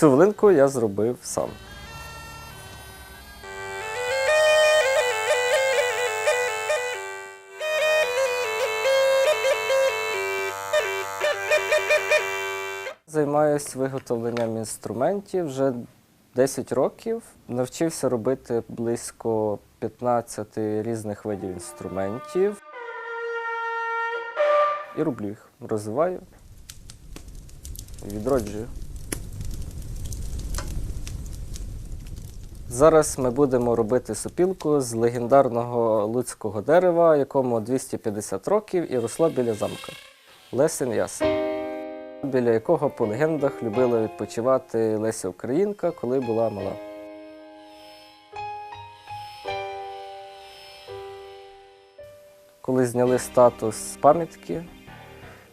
Цю волинку я зробив сам. Займаюсь виготовленням інструментів вже 10 років. Навчився робити близько 15 різних видів інструментів. І роблю їх, розвиваю відроджую. Зараз ми будемо робити сопілку з легендарного луцького дерева, якому 250 років і росло біля замка. Лесен Ясен біля якого по легендах любила відпочивати Леся Українка, коли була мала. Коли зняли статус пам'ятки,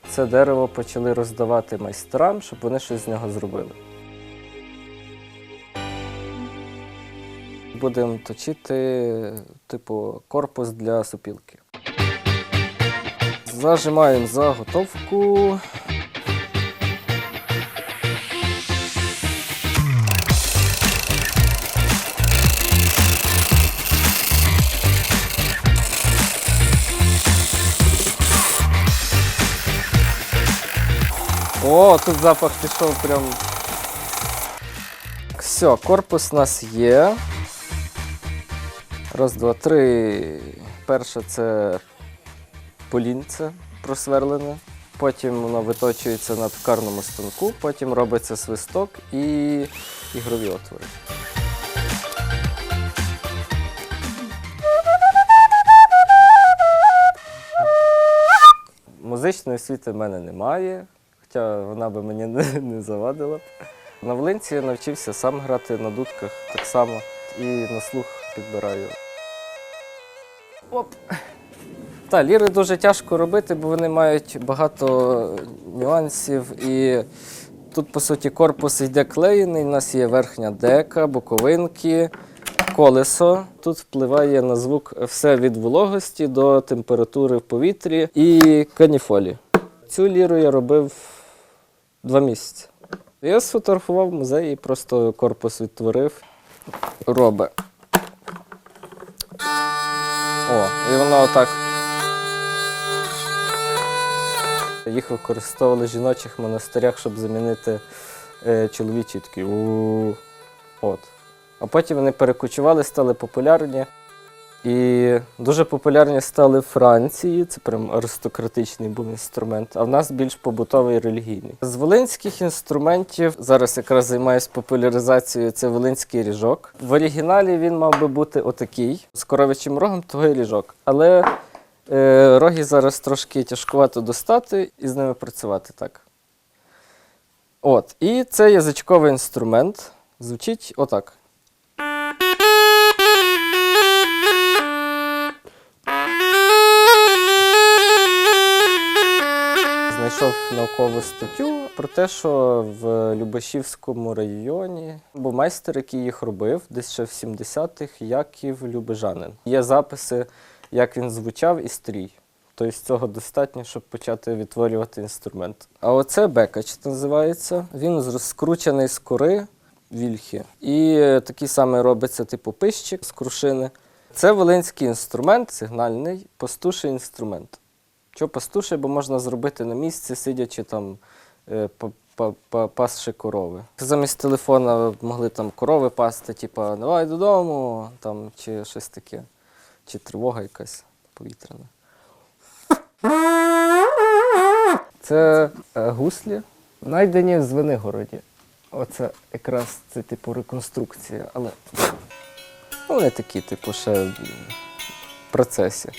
це дерево почали роздавати майстрам, щоб вони щось з нього зробили. Будемо точити, типу, корпус для сопілки. Зажимаємо заготовку. О, тут запах пішов прям. Все, корпус у нас є. Раз, два, три. Перше це полінце просверлене. Потім воно виточується на токарному станку, потім робиться свисток і ігрові отвори. Музичної освіти в мене немає, хоча вона би мені не, не завадила. На Волинці я навчився сам грати на дудках так само і на слух підбираю. Оп. Та, ліри дуже тяжко робити, бо вони мають багато нюансів. І тут, по суті, корпус йде клеєний. У нас є верхня дека, боковинки, колесо. Тут впливає на звук все від вологості до температури в повітрі і каніфолі. Цю ліру я робив два місяці. Я сфотографував в музеї, просто корпус відтворив. Робе. О, і воно отак. Їх використовували в жіночих монастирях, щоб замінити е, чоловічі такі. От. А потім вони перекочували, стали популярні. І дуже популярні стали Франції, це прям аристократичний був інструмент, а в нас більш побутовий релігійний. З волинських інструментів зараз якраз займаюся популяризацією це волинський ріжок. В оригіналі він мав би бути отакий, з коровичим рогом, того і ріжок. Але е, роги зараз трошки тяжкувато достати і з ними працювати так. От. І це язичковий інструмент. Звучить отак. Знайшов наукову статтю про те, що в Любашівському районі був майстер, який їх робив, десь ще в 70-х, Яків Любежанин. Є записи, як він звучав і стрій. Тобто цього достатньо, щоб почати відтворювати інструмент. А оце бекач називається. Він скручений з кори вільхи. І такий самий робиться типу пищик з крушини. Це волинський інструмент, сигнальний, пастуший інструмент. Що пастуший, бо можна зробити на місці, сидячи там, е, па- па- па- пасши корови. Замість телефона могли там корови пасти, типа давай додому, там, чи щось таке, чи тривога якась повітряна. Це е, гуслі, знайдені в Звенигороді. Оце якраз це типу реконструкція, але вони такі, типу, ще в процесі.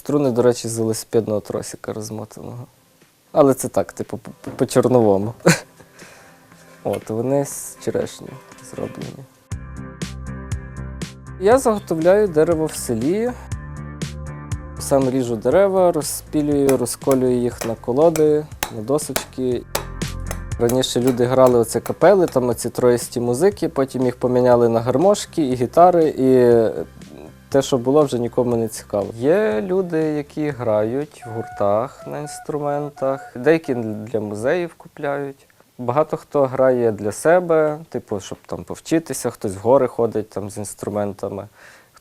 Струни, до речі, з велосипедного тросика розмотаного. Але це так, типу, по- по-чорновому. От, вони з черешні зроблені. Я заготовляю дерево в селі. Сам ріжу дерева, розпілюю, розколюю їх на колоди, на досочки. Раніше люди грали оце капели, там оці троїсті музики, потім їх поміняли на гармошки і гітари, і те, що було, вже нікому не цікаво. Є люди, які грають в гуртах на інструментах, деякі для музеїв купляють. Багато хто грає для себе, типу, щоб там повчитися, хтось в гори ходить там з інструментами,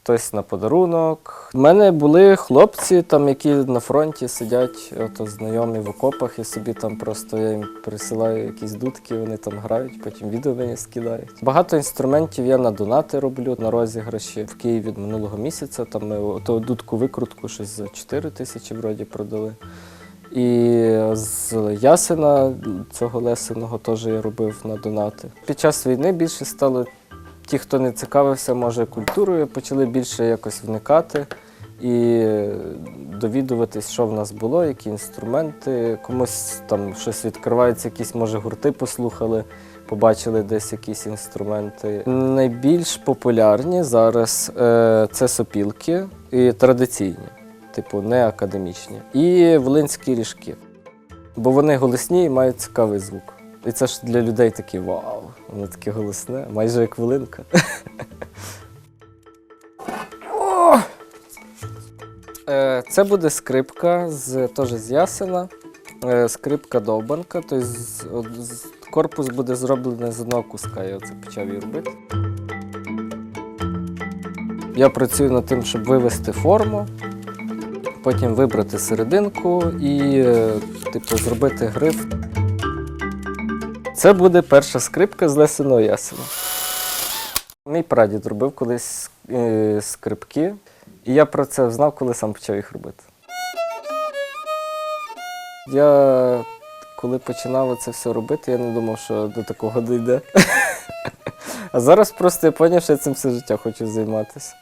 хтось на подарунок. У мене були хлопці, там, які на фронті сидять, ото знайомі в окопах, і собі там просто я їм присилаю якісь дудки, вони там грають, потім відео мені скидають. Багато інструментів я на донати роблю на розіграші в Києві минулого місяця. Там ми ото дудку викрутку щось за 4 тисячі вроді продали. І з Ясена цього Лесиного теж я робив на донати. Під час війни більше стало ті, хто не цікавився, може, культурою, почали більше якось вникати і довідуватись, що в нас було, які інструменти. Комусь там щось відкривається, якісь, може, гурти послухали, побачили десь якісь інструменти. Найбільш популярні зараз е, це сопілки і традиційні типу не академічні. І волинські ріжки. Бо вони голосні і мають цікавий звук. І це ж для людей такі вау, воно таке голосне, майже як волинка. Е, Це буде скрипка з, теж з ясена. Е, Скрипка довбанка, тобто корпус буде зроблений з одного куска, я це почав її робити. Я працюю над тим, щоб вивести форму, потім вибрати серединку і е, типу, зробити гриф. Це буде перша скрипка з лесеного ясена. Мій прадід робив колись е, скрипки, і я про це знав, коли сам почав їх робити. Я коли починав це все робити, я не думав, що до такого дійде. А зараз просто я зрозумів, що я цим все життя хочу займатися.